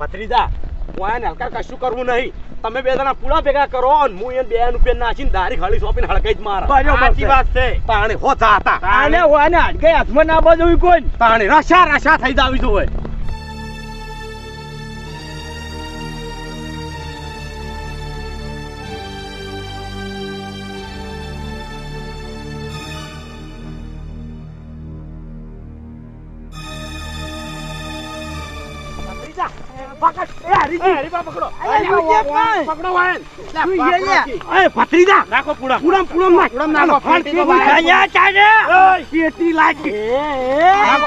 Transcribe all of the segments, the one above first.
ભત્રીજા હું ને હલકા કશું કરવું નહીં. તમે બે જણા પૂરા ભેગા કરો અને હું એને બે રૂપિયા નાખીને દારી ખાલી સોંપીને હળકાઈ જ મારા. સાચી વાત છે. તાણે હો હતા. તાણે. હોય ને હાડકે હાથમાં ના બાજુ કોઈ. તાણે રસા રસા થઈ જાવી જોવે પકડો. કી. એ ભત્રીજા નાખો પૂડા પૂડા પૂડા નાખ પૂડામાં નાખો, બહાર. લાય. ચાલે. ઓય, પેટી લાય.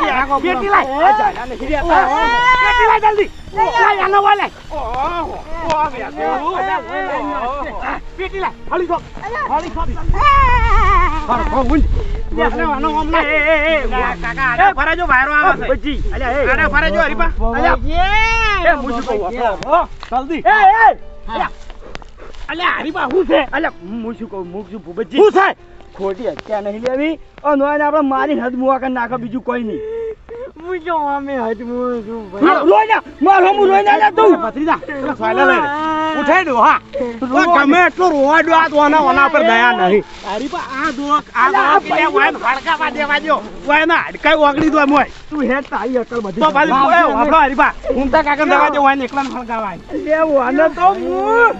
નાખો, પેટી પૂડામાં. આપા. પેટી લાય જલ્દી. લાય, આનો વાય લાય. ઓહો, ઓહો, બેઠું. આ, પેટી લાય. હાલી શોપ. હાલી શોપ. હો, હું. હો, હું હું હું હું? ખોટી હત્યા નહીં લેવી. આપડે મારી હદ મુવા કરી નાખો બીજું કોઈ નહીં. હું જો અમે હદ મુવા છું હાલો, રોઈ ના. માર જા તું. ભત્રીજા, પેલો સોયલા લઈ લે. ઉઠાઈ દો, હા. ગમે એટલો રોવા દો, આ તો આના ઓના પર દયા નહીં. હરીપા, આ દો, આ દો, પેલે વાયન હડકાવા દેવા દ્યો. વાયના હડકાઈ ઓગળી દો મોય. તું હેડ તારી અકલ બધી તો પાછી ઓય, બા હું ઊંઘતા કાકાને દવા દો, વાયન એકલાને હળગાવાય. લે આને તો હું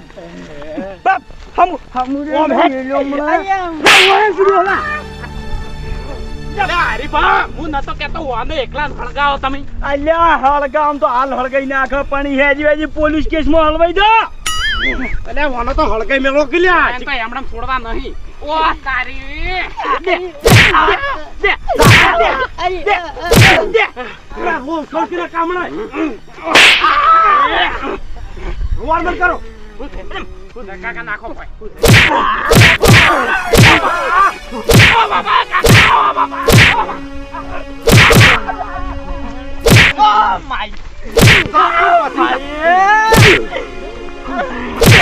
બાપ, હમું. હમું ઓમ હું નતો કહેતો, વાયને એકલાને હળગાવો તમે. અલ્યા હળગામ તો હાલ હળગાઈ નાખે પણ હેજી વેજી પોલીસ કેસમાં હલવાઈ દો અલ્યા, વાનો તો હળકે મેળો કિલ્યા એમ તો એમણે છોડવા નહીં. ઓ, તારી. દે, દે, દે, દે, દે. પેલા હો, કામણા. વાર બંધ કરો. કાકા નાખો ભાઈ. ઓ બાબા, કાકા, ઓ બાબા, ઓ બાબા. ઓ માય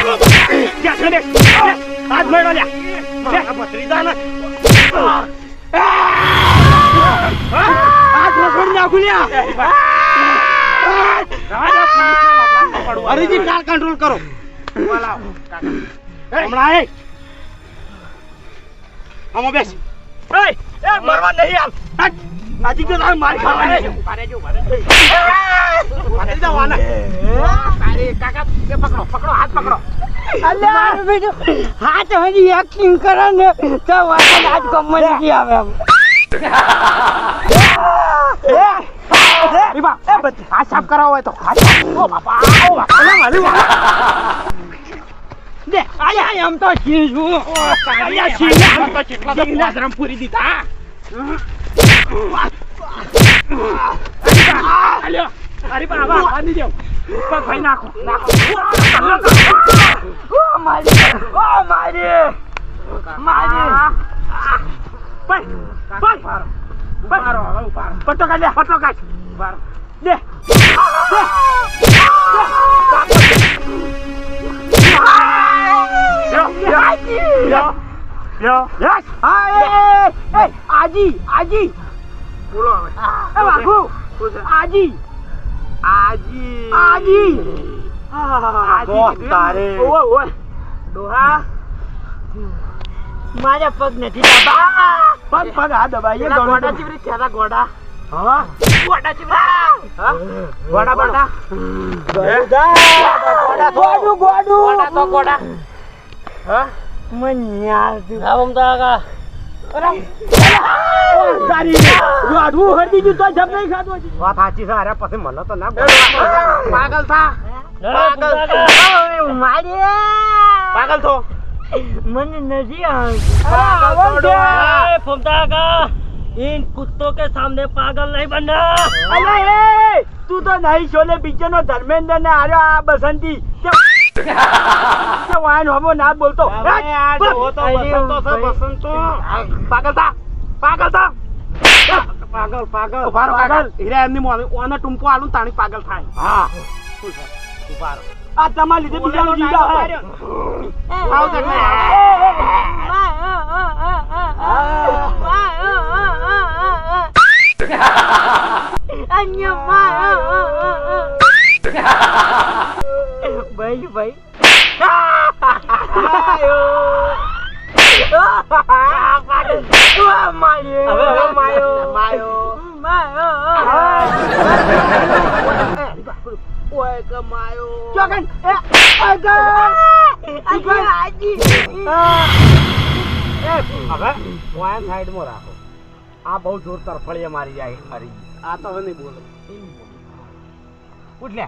પૈજો જબ નહીં ખાતા અરેજી કાર કંટ્રોલ કરો હમણાં એ આમાં બેસ મરવા નહીં હાલ આજી તો તારે મારી ખાવાની પકડી દો વાના તારે કાકા તે પકડો પકડો હાથ પકડો. અલ્યા બીજું હાથ હજી એક્ટિંગ કરે ને તો વાસણ આજ આવે એમ. એ હાથ સાફ કરાવો હોય તો. હાથ ઓ બાપા ઓ બાપા. દે આયા. આમ તો છી. છું કાળિયા છીને આમ તો પૂરી દીધા. અરે બા બા બાંધી દેવ પગ ભાઈ નાખો નાખો ઓ મારી ઓ મારી મારી ભાઈ ભાઈ પારો હવે ઉપારો પટ્ટો કાઢ લે પટ્ટો કાઢ ઉપારો લે લ્યો લ્યો યસ આ એ એ આજી આજી બોલો હવે. એ બાપુ આજી. આજી. આજી. આજી તારે. ઓય ઓય. ડોહા. મારા પગ નથી દબા પગ પગ આ દબાઈએ ગોડા ચીવરી છેડા ગોડા. હા? ગોડા ચીવરી હા? ગોડા ગોડા. ગોડા ગોડું ગોડું. ગોડા તો ગોડા. હા? મને યાર તું હા મમતા પાગલ થા પાગલ મારી પાગલ થો મને નથી આવતું फुमता का इन कुत्तों के सामने पागल नहीं बनना અલે એ તું તો નહીં શોલે પિક્ચર નો ધર્મેન્દ્ર ને આર્યો આ બસંતી તે- તે વાયન હોમો ના બોલતો હવે આ જોવો તો બસંતો છે, બસંતો. પાગલ પાગલ થા પાગલ. હીરા એમની મોં ઓને ટૂંકો આલું તાણી પાગલ થાય હા શું છે? ઊભા રહો. આ તમારા લીધે બીજાનો જીવ આવે. આવો જગને, ભાઈ ભાઈ. વાયન સાઈડમાં રાખો. આ બહુ જોર તરફડીએ મારી જાય મારી. આ તો હવે નહીં બોલે. પૂછ લે.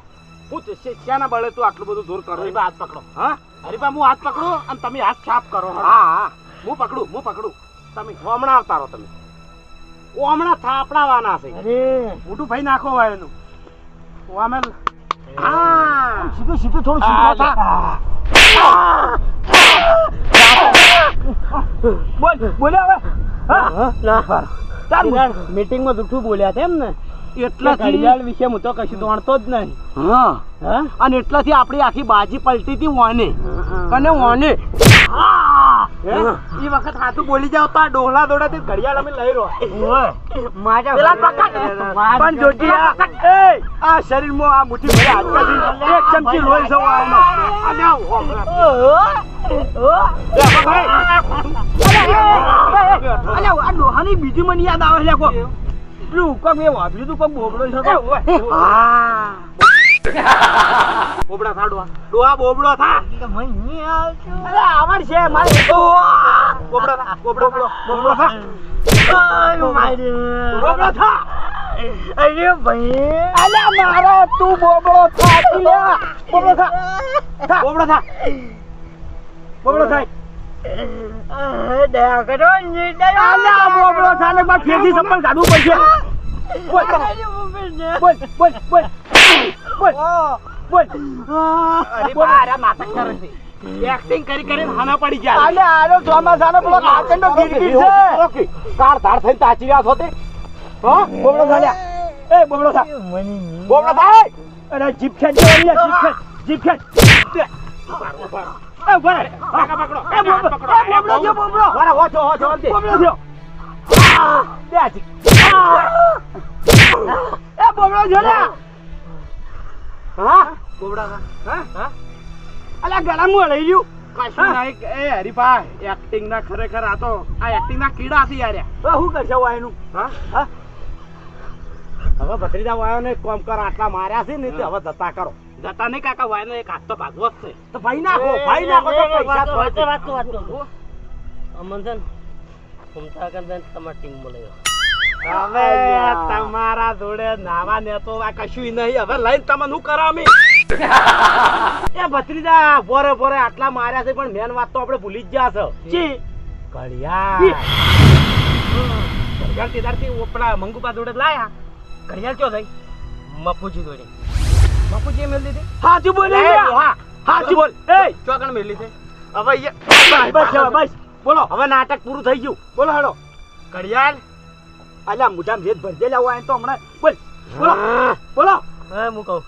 શેના બળે તું આટલું બધું દૂર કરો? હરીબા હાથ પકડો. હા? હરીબા હું હાથ પકડું અને તમે હાથ છાપ કરો હા? હા હું. પકડું હું પકડું. તમે હમણાં આવતા રહો તમે. હમણાં થાપડાવાના છે. અરે. મોટું ભાઈ નાખો વાયનું ઓ આમે હા. સીધું સીધું થોડું હા, સીધું બોલ બોલ્યા હવે? હા? ના મીટિંગમાં જૂઠું બોલ્યા છે એમ ને એટલાથી ઘડિયાળ વિશે હું તો કશું જાણતો જ નહીં. હા. અને એટલાથી આપણી આખી બાજી પલટી હતી વાને. અને વાને? એ વખત હાથું બોલી જાવ તો આ ડોહલા દોડાથી ઘડિયાળ અમે લઈ રહ્યો. માજા પેલા પણ જોજી એ આ શરીરમાં આ મુઠ્ઠી ભરી હાડકાથી એક ચમચી લોહી સવા આમાં. અને આ હોભળા. અલ્યા, આ ડોહાની બીજી મને યાદ આવે છે. પેલું કોક મેં વાપર્યું તું કોક બોબડો છે. બોબડા થા ડોહા. ડોહા બોબડો થા. અરે આવડ છે મારે બોબડો થા. બોબડો, બોબડો થા. બોબડો થા અરે ભાઈ અલ્યા મારો તું બોબડો થા. બોબડો થા થા. બોબડો થા. બોબડો થાય બોલ અરે બા, અરે કરે છે. એક્ટિંગ છે એ પકડો. એ બોબડો એ બોબડો વારા હોચો હોચો અંતે. બોબડો થયો. બે એ બોબડો થયો લ્યા. હા? બોબડા હા? હા? અલ્યા ગળામાં રહી ગયું કશું નહીં એ હરીફા એક્ટિંગ ના ખરેખર આ તો આ એક્ટિંગ ના કીડા છે યાર. શું કરશે એનું હા? હા? હવે ભત્રીજા વાયો ને કોમ કર આટલા માર્યા છે ને હવે જતા કરો. જતા નહીં કાકા ભાઈ એક હાથ તો ભાગવો જ છે. તો ભાઈ નાખો ભાઈ નાખો તો પૈસા તો હોય. હવે તમારા જોડે નાવા ને તો આ કશું નહીં. હવે લઈને તમે શું કરો અમે એ ભત્રીજા બોરે બોરે આટલા માર્યા છે પણ મેન વાત તો આપણે ભૂલી જ ગયા છે. જી. ઘડિયાળ. ઘડિયાળ તેદારથી ઓપડા મંગુપા જોડે લાયા. ઘડિયાળ ક્યો થઈ મફુજી જોડે. મફુજી મેલ દીધી? સાચું બોલે એ, લ્યા. ડોહા, સાચું બોલ. એ ચોકણ મેલી છે હવે બસ બસ બોલો. હવે નાટક પૂરું થઈ ગયું. બોલો હેડો ઘડિયાળ. અલ્યા મુજામ ભેદ ભરજે લાવો આય તો હમણાં. બોલ બોલો. હા. બોલો. હું કહું.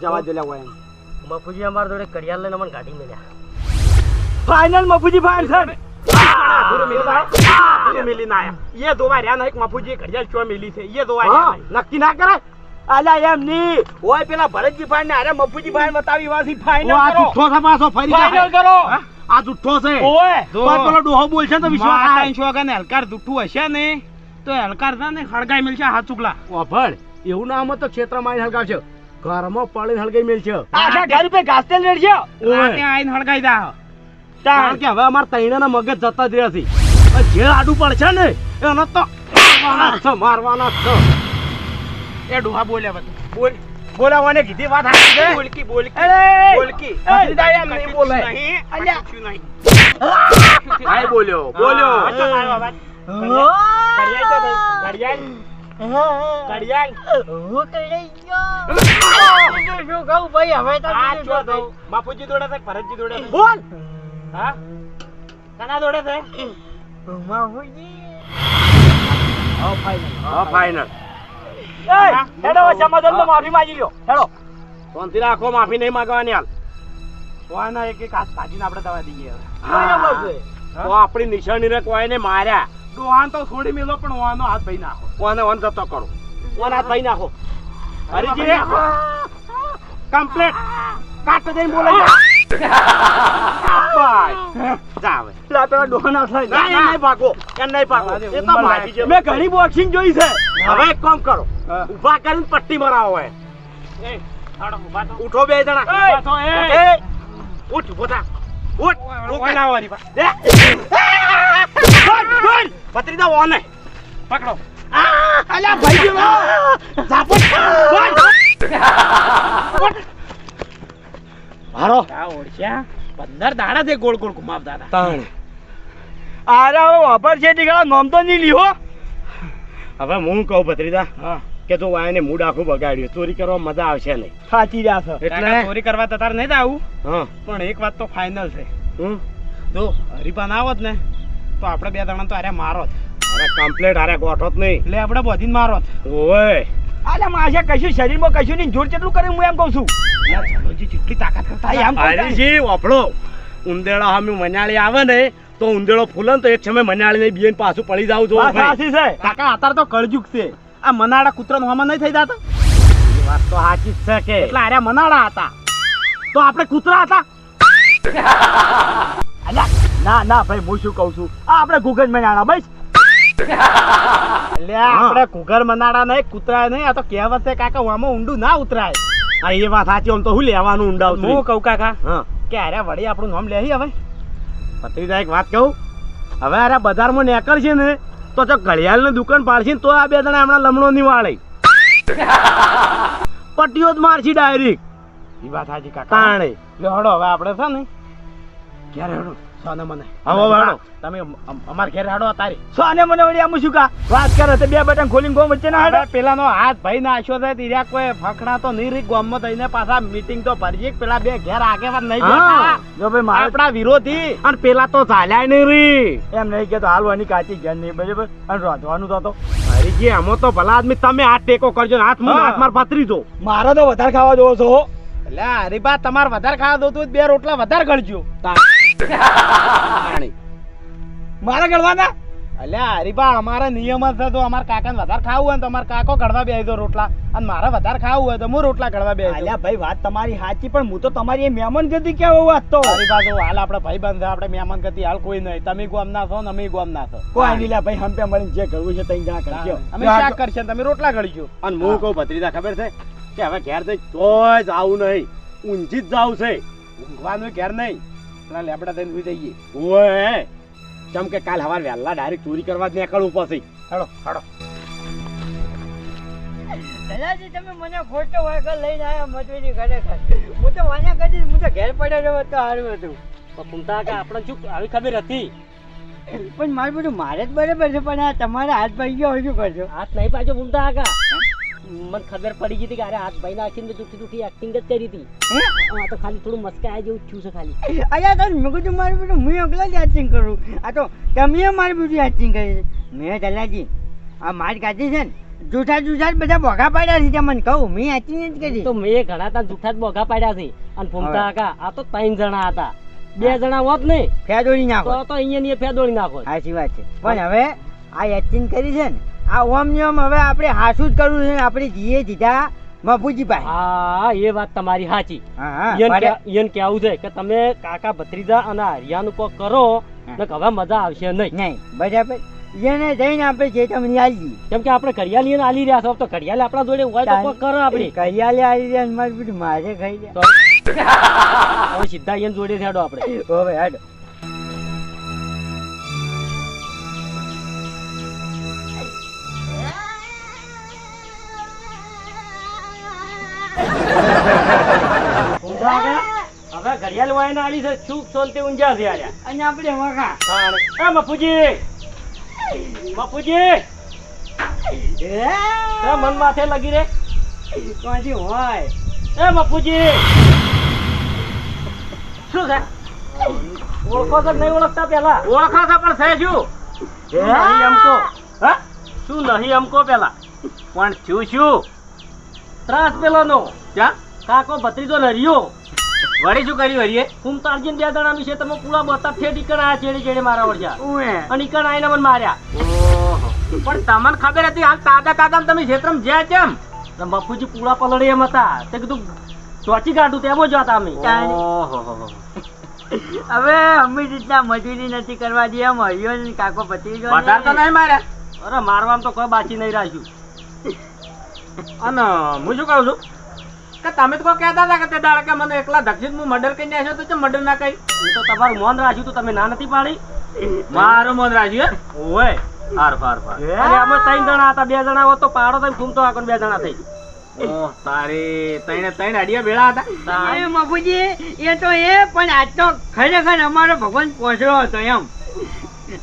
જવા દે લાવો આય. બાપુજી અમારા જોડે ઘડિયાળ લઈને અમને ગાડી મેલ્યા ફાઇનલ મફુજી ફાઇનલ આ, મિલી ના આયા. દોવા ના આયા. એ ધોવા રહ્યા નહીં મફુજી ઘડિયાળ ચો મેલી છે? હા. નહીં. નક્કી ના કરાય? અલ્યા એમ ની ઓય પેલા ભરતજી ફાઈન ને અરે મફુજી ફાઈન બતાવી વાસી ફાઈનલ કરો આ જુઠ્ઠો છે પાછો ફરી ફાઈનલ. કરો. આ જુઠ્ઠો છે. ઓય. પણ પેલો ડોહો બોલશે તો વિશ્વાસ આ થાય. ત્રણસો ને હલકાર જુઠ્ઠું હશે ને તો હલકાર છે ને હળગાઈ મેલશે હાથ ચૂકલા ઓભળ એવું ના તો ક્ષેત્રમાં હળગાવશે ઘરમાં પડીને હળગાઈ મેલશે. આખા ઘર રૂપિયા ઘાસ તેલ રેડશે રાતે આઈને હળગાઈ દા કારણ તાણ કે હવે અમારા તૈણાના મગજ જતા જ રહ્યા છે. જે આડું પડશે ને એનો તો મારવાના છે મારવાના છે. એ ડોહા બોલ્યા બધું બોલ બોલાવાને કીધી વાત સાચી છે? બોલકી બોલકી અરે બોલકી ભત્રીજા એમ નહીં બોલે. નહીં અલ્યા. કશું નહીં. ભાઈ બોલ્યો બોલ્યો. હા. ઘડિયાળ તો નહીં. ઘડિયાળ. હું કઈ ગયો? શું કહું ભાઈ હવે તો આ શું કહું? બાપુજી દોડે છે ભરતજી દોડે છે? બોલ. હા? કના દોડે છે? બાપુજી. હા, હેડો સમાધાન તો માફી માંગી લ્યો. હેડો. શાંતિ રાખો માફી નહીં માંગવાની હાલ. કોઈના એક એક હાથ ભાજીને આપણે દવા દઈએ હવે. તો આપણી નિશાની ને કોઈને માર્યા. ડોહાન તો છોડી મેલો પણ ઓવાનો હાથ ભાઈ નાખો. કોને વન જતો કરો. ઓન હાથ ભાઈ નાખો. હરીજી કમ્પ્લીટ. કાટ દઈને બોલાઈ જા. હવે. લા પેલા ડોહાન હાથ લઈ ના, ના, નહીં ભાગો. કેમ નહીં ભાગો. એ તો મેં ઘણી બોક્સિંગ જોઈ છે. હવે એક કામ કરો. ઊભા કરીને પટ્ટી મરાવો તો ઉઠો બે જણા. ઉઠ બોતા ઉઠ. ઓય ના આવવાની બોલ બોલ દોડ. ભત્રીજા ઓને. પકડો. અલ્યા ભાઈ ગયો ઝાપટ. મારો આ ઓળખ્યા? પંદર દાડા છે ગોળ ગોળ ઘુમાવ દાદા તાણ. આરા વાપર છે નીકળા નોમ તો નહીં લીહો હવે હું કહું ભત્રીજા હા. કે તું વાયને મૂડ આખું બગાડ્યું. ચોરી કરવા મજા આવશે નહીં. સાચી જા છે. એટલે? ચોરી કરવા તો તારે નહીં આવું. હા. પણ એક વાત તો ફાઇનલ છે. હું? જો હરીપા આવત ને તો આપણે બે જણા તો અરે મારો જ. અરે કમ્પ્લેટ અરે ગોઠો જ નહીં. એટલે આપણે બધીને મારો જ. ઓય. અરે માસે કશું શરીરમાં કશું નહીં. જોર કેટલું કરે હું એમ કહું છું. જેટલી તાકાત કરતા એમ હરીજી વાપડો ઉંદેડા હામી મનાળી આવે ને તો ઉંદેડો ફૂલે ને તો એક સમય મનાળી નહીં બીએન પાછું પડી જાવ છો સાચી છે? કાકા અત્યારે તો કળજુગ છે. આ મનાડા કૂતરાનો હમા નહીં થઈ જતા? એ વાત તો સાચી જ છે કે. એટલે અરે મનાડા હતા. તો આપણે કૂતરા હતા? ના ના ભાઈ હું શું કહું છું? આ આપણે ઘુગર મનાડા બસ. એટલે આપણે ઘુગર મનાડા નહીં કૂતરા નહીં આ તો કહેવત છે કાકા આમાં ઊંડું ના ઉતરાય. આ એ વાત સાચી આમ તો હું લેવાનું ઊંડા હું કહું કાકા હા. કે અરે વળી આપણું નામ લેહી હવે. ભત્રીજા એક વાત કહું? હવે અરે બજારમાં નીકળશે ને તો જો ઘડિયાળની દુકાન પાડશે ને તો આ બે જણા હમણાં લમણો ની વાળે. પટ્ટીઓ જ મારશે ડાયરેક્ટ એ વાત સાચી કાકા. તાણે. હડો હવે આપણે છે ને ક્યારે હડો? સોને મને. હવે વાળો તમે અમાર ઘેર હડો તારી સોને મને વળી આમ શું કા? વાત કરે તો બે બટન ખોલીને ગોમ વચ્ચે ના હડે. પેલાનો હાથ ભાઈ ના આશો થાય તીર્યા કોઈ ફકડા તો નહીં રી ગોમમાં થઈને પાછા મીટિંગ તો ભરજી પેલા બે ઘેર આગેવાન નહીં જતા જો ભાઈ મારા આપણા વિરોધી. અને પેલા તો ચાલ્યા નહીં રી એમ નહીં કે તો હાલવાની કાચી ઘેર નહીં બરાબર? અને રોધવાનું તો હતો હરીજી આમાં તો ભલા આદમી તમે હાથ ટેકો કરજો હાથ મને હાથ માર પતરી દો. મારો તો વધારે ખાવા જોવો છો એટલે હરીબા તમારે વધારે ખાવા દો તો બે રોટલા વધારે ગળજો. મારા ગળવાના? અલ્યા હરીબા અમારા નિયમ જ છે તો અમારા કાકાને વધારે ખાવું હોય તો અમારા કાકો ગળવા બે દો રોટલા. અને મારે વધારે ખાવું હોય તો હું રોટલા ગળવા બે અલ્યા ભાઈ વાત તમારી સાચી પણ હું તો તમારી એ મહેમાન ગતિ કેવો વાત તો? હરીબા જો હાલ આપણે ભાઈ બંધ આપણે મહેમાન ગતિ હાલ કોઈ નહીં. તમે ગોમ ના છો ને અમે ગોમ ના છો. કોઈ નહીં ભાઈ હંપે મળીને જે કરવું છે તઈ જા કરજો. અમે શાક કરશે? તમે રોટલા ગળજો. અને હું કહું ભત્રીજા ખબર છે? કે હવે ઘેર જઈ તોય જ આવું નહીં. ઊંચી જ જાવ છે. ઊંઘવાનું ઘેર નહીં. પેલા લેબડા થઈને સુઈ જઈએ. ઓય! ચમ કે કાલ હવાર વહેલા ડાયરેક્ટ ચોરી કરવા જ નીકળવું પછી હાડો હાડો દાદાજી તમે મને ખોટો વાયકલ લઈને આવ્યા મજૂરી ઘરે હું તો વા냐 કરી હું તો ઘેર પડ્યો રહ્યો તો સારું હતું. પણ કુંતા કે આપણે શું આવી ખબર હતી? પણ મારું બધું મારે જ બરાબર છે પણ આ તમારા હાથ ભાઈ ગયો હોય શું કરજો હાથ નહીં પાછો ઘૂમતા આગા મને ખબર પડી ગઈ હતી કે અરે હાથ ભાઈ નાખીને મેં જુઠ્ઠી જુઠ્ઠી એક્ટિંગ જ કરી હતી. આ તો ખાલી થોડું મસ્કાયા જેવું થયું છે ખાલી. અયા તો મેં મારું બધું હું એકલા જ એક્ટિંગ કરું. આ તો તમે મારી બધું એક્ટિંગ કરી છે. મેં દલાજી આ મારી કાઢી છે ને જૂઠા જૂઠા બધા ભોગા પાડ્યા છે મને કહું મેં એક્ટિંગ જ કરી. તો મેં ઘણા તા જૂઠા જ બોગા પાડ્યા છે. અને ફૂમતા હતા આ તો ત્રણ જણા હતા. બે જણા હોત ને ફેદોળી નાખો. તો અહીંયા ને ફેદોડી નાખો. સાચી વાત છે. પણ હવે આ એક્ટિંગ કરી છે ને આ ઓમ ને હવે આપણે હાસું જ કરવું છે. આપણે જીએ જીધા પાસે હા એ વાત તમારી સાચી. મારે- ઈયન કેવું છે કે તમે કાકા ભત્રીજા અને હરિયાનું કોક કરો ને હવે મજા આવશે નહીં. નહીં બરાબર. એને જઈને આપણે ચેતવણી આલી કેમ કે આપણે ઘડિયાળી એને આલી રહ્યા છો. તો કરિયાલી આપણા જોડે હોય તો કોક કરો આપણે. કરિયાલી આલી રહ્યા ને બીજું મારે ખાઈ જાય હવે સીધા યન જોડે થેડો આપણે. હવે હાડો. હવે ઘડિયાળ વાયને આલી છે સુખ શાંતિ ઊંઝા છે આર્યા. અને આપણે વખા એ મફુજી. મફુજી. એ? મન માથે લગી રે. કોણથી હોય. એ બાપુજી શું છે? ઓળખો તો નહીં ઓળખતા પેલા? ઓળખો છો પણ છે શું? નહીં અમકો? હા? શું નહીં અમકો પેલા? પણ છું શું ત્રાસ પેલો નો ક્યાં? કાકો ભત્રીજો નરિયો. વળી શું કર્યું હરીએ? કુમતાળજી બે દણા વિશે તમે પૂરા બતા ફેટ ઈકણ આયા ચેડી ચેડી મારા ઉએ અને ઈકણ આઈને મને માર્યા. ઓહો પણ તમને ખબર હતી હાલ તાદા તાજા તમે ક્ષેત્રમાં જ્યાં કેમ બાપુજી પૂરા પલડે એમ હતા. તે કીધું ચોચી કાઢું તેમ જ હતા અમે. હવે અમે રીતના મજૂરી નથી કરવા દે એમ હરિયો ને કાકો પતિ વધારે તો નહીં માર્યા. અરે મારવામાં તો કોઈ બાકી નહીં રાખ્યું. અને હું શું કહું છું? કે તમે તો કોઈ કહેતા હતા કે તે દાડે કે મને એકલા દક્ષિણ હું મર્ડર કરી આવ્યો તો મર્ડર ના કરી? હું તો તમારું મોન રાખ્યું તો તમે ના નથી પાડી. મારું મોન રાખ્યું હે? ઓય હાર ફાર ફાર અરે આમાં ત્રણ જણા હતા બે જણા હોત તો પાડો તો ઘૂમતો આગળ બે જણા થઈ. ઓહ તારે તઈને તઈને અડિયા ભેળા હતા. એ બાપુજી એ તો એ પણ આજ તો ખરેખર અમારો ભગવાન પહોંચ્યો હતો એમ.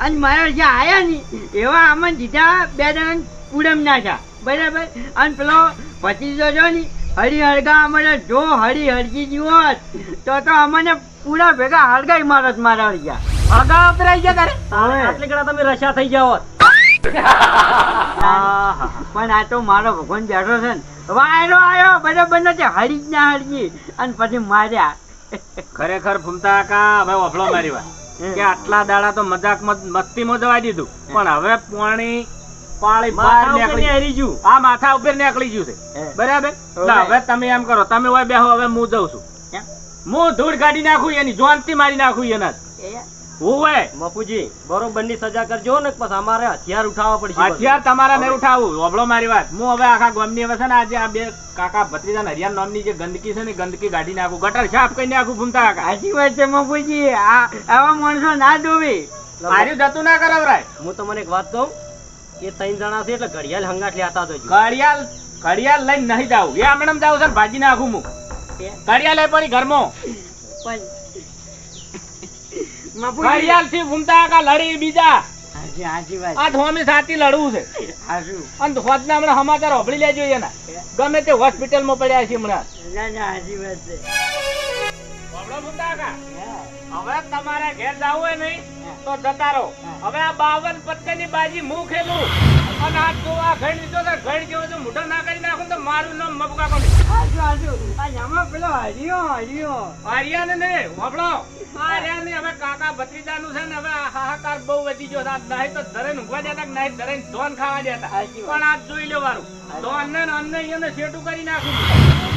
અને મારા જે આયા ને એવા આમાં જીધા બે જણા પૂડમ નાખ્યા બરાબર? અને પેલો ભતીજો જો ને હરી હળગા અમને જો હરી હળગી જીવો તો તો અમને પૂરા ભેગા હળગાઈ મારત મારા હળગ્યા અગાઉ અપરાઈ ગયા કરે આટલી ઘણા તમે રશા થઈ જાઓ. પણ આ તો મારો ભગવાન બેઠો છે ને. વાયરો આવ્યો બરાબર નથી હળી જ ના હળગી. અને પછી માર્યા. ખરેખર ફૂમતા કા હવે વફળો મારી વાત કે આટલા દાડા તો મજાક મસ્તીમાં દવાઈ દીધું. પણ હવે પાણી પાળી બહાર નીકળી. હારી ગયું આ માથા ઉપર નીકળી ગયું છે. બરાબર? હવે. હવે તમે એમ કરો તમે હોય બેહો હવે હું જઉં છું. હું ધૂળ કાઢી નાખું એની જોનથી મારી નાખું એના હોય. બાપુજી બરોબરની સજા કરજો ને પછી અમારે હથિયાર ઉઠાવવા પડશે હથિયાર તમારા નહીં ઉઠાવું. હોભળો મારી વાત. હું હવે આખા ગામની હવે છે ને આજે આ બે કાકા ભત્રીજા હરિયાણ નામની જે ગંદકી છે ને ગંદકી કાઢી નાખું. ગટર સાફ કરી નાખું ભૂમતા કાકા. સાચી વાત છે મફુજી. આ આવા માણસો ના દોવી માર્યું જતું ના કરાવરાય. હું તમને એક વાત કહું. એ ત્રણ જણા છે એટલે ઘડિયાળ હંગાટ લેતા જજો. ઘડિયાળ ઘડિયાળ લઈને નહીં જાવ એ આમણે જાવ છે ભાજી નાખું હું ઘડિયાળ લઈ પડી ઘરમાં. ઘડિયાળથી ભૂમતા કા લડી બીજા. આ ધોમી સાથી લડવું છે. અને અને ને હમણાં સમાચાર હોભળી લેજો એના. ગમે તે હોસ્પિટલમાં પડ્યા છે હમણાં. ના વાત છે. હવે તમારે ઘેર જવું હોય નહીં તો જતા રહો હવે આ બાવન પત્તાની બાજી મું ખેલું. અને આ તો આ ઘડ લીધો તો ઘડ જેવો જો મોઢો ના કરી નાખું તો મારું નામ મબકા કોની આજુ આજુ આ જામાં પેલો હરિયો હરિયો. હરિયા ને હોભળો. આર્યાને હવે કાકા ભત્રીજાનું છે ને હવે આ હાહાકાર બહુ વધી ગયો આ નહીં તો ધરે ઊંઘવા જતા નહીં ધરે ધોન ખાવા જતા પણ આ જોઈ લો વારું ધોન ને ને અન્ન એને શેટું કરી નાખું.